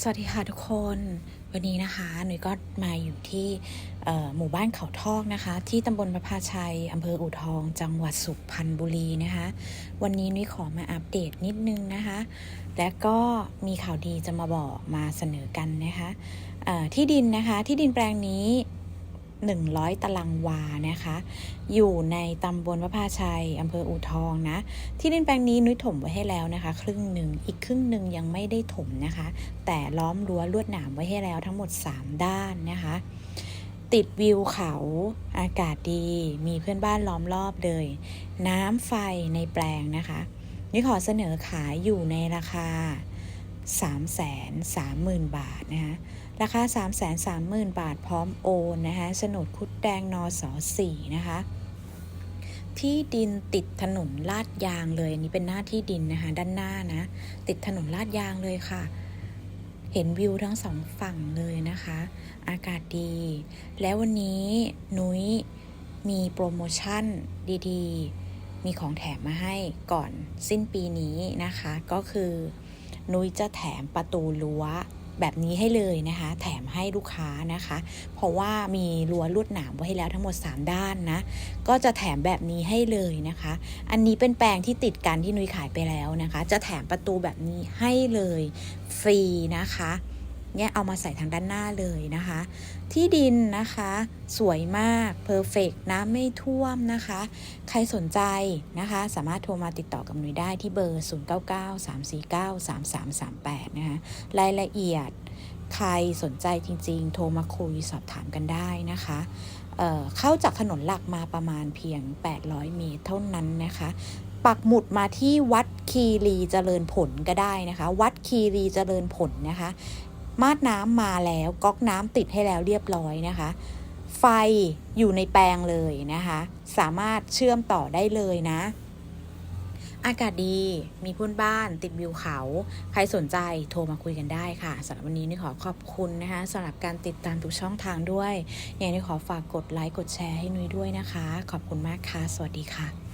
สวัสดีค่ะทุกคนวันนี้นะคะหนุ่ยก็มาอยู่ที่หมู่บ้านเขาทอกนะคะ ที่ตำบลประภาชัยอำเภออู่ทอง จังหวัดสุพรรณบุรีนะคะ วันนี้หนุ่ยขอมาอัปเดตนิดนึงนะคะ และก็มีข่าวดีจะมาบอกมาเสนอกันนะคะที่ดินนะคะที่ดินแปลงนี้ 100 ตารางวานะคะ อยู่ในตำบลพระพาชัยอำเภออู่ทองนะ ที่ดินแปลงนี้นุ้ยถมไว้ให้แล้วนะคะ ครึ่งหนึ่งอีกครึ่งหนึ่งยังไม่ได้ถมนะคะ แต่ล้อมรั้วลวดหนามไว้ให้แล้วทั้งหมด 3 ด้านนะคะ ติดวิวเขาอากาศดี มีเพื่อนบ้านล้อมรอบเลย น้ำไฟในแปลงนะคะนี่ขอเสนอขายอยู่ในราคา 3 3 0 0 0 0 บาทนะคะราคา 3 3 0 0 0 0 บาทพร้อมโอนนะคะโฉนดคุดแดงนอสอสี่นะคะที่ดินติดถนนลาดยางเลยอันนี้เป็นหน้าที่ดินนะคะด้านหน้านะติดถนนลาดยางเลยค่ะ เห็นวิวทั้งสองฝั่งเลยนะคะ อากาศดี แล้ววันนี้นุ้ยมีโปรโมชั่นดีๆ มีของแถมมาให้ก่อนสิ้นปีนี้นะคะก็คือ นุ้ยจะแถมประตูรั้วแบบนี้ให้เลยนะคะ แถมให้ลูกค้านะคะ เพราะว่ามีรั้วลวดหนามไว้ให้แล้วทั้งหมด 3 ด้านนะ ก็จะแถมแบบนี้ให้เลยนะคะ อันนี้เป็นแปลงที่ติดกันที่นุ้ยขายไปแล้วนะคะ จะแถมประตูแบบนี้ให้เลยฟรีนะคะ เนี่ยเอามาใส่ทางด้านหน้าเลยนะคะ ที่ดินนะคะ สวยมากเพอร์เฟกน้ำไม่ท่วมนะคะ ใครสนใจนะคะ สามารถโทรมาติดต่อกับหนุยได้ที่เบอร์ 0993493338 นะคะ รายละเอียดใครสนใจจริงๆ โทรมาคุยสอบถามกันได้นะคะเเข้าจากถนนหลักมาประมาณเพียง 800 เมตรเท่านั้นนะคะปักหมุดมาที่วัดคีรีเจริญผลก็ได้นะคะ วัดคีรีเจริญผลนะคะ มาดน้ำมาแล้วก๊อกน้ำติดให้แล้วเรียบร้อยนะคะ ไฟอยู่ในแปลงเลยนะคะ สามารถเชื่อมต่อได้เลยนะ อากาศดีมีพื่นบ้านติดวิวเขา ใครสนใจโทรมาคุยกันได้ค่ะสำหรับวันนี้นี่ขอขอบคุณนะคะสำหรับการติดตามทุกช่องทางด้วยอย่างนี้ขอฝากกดไลค์กดแชร์ให้นุ้ยด้วยนะคะ ขอบคุณมากค่ะ สวัสดีค่ะ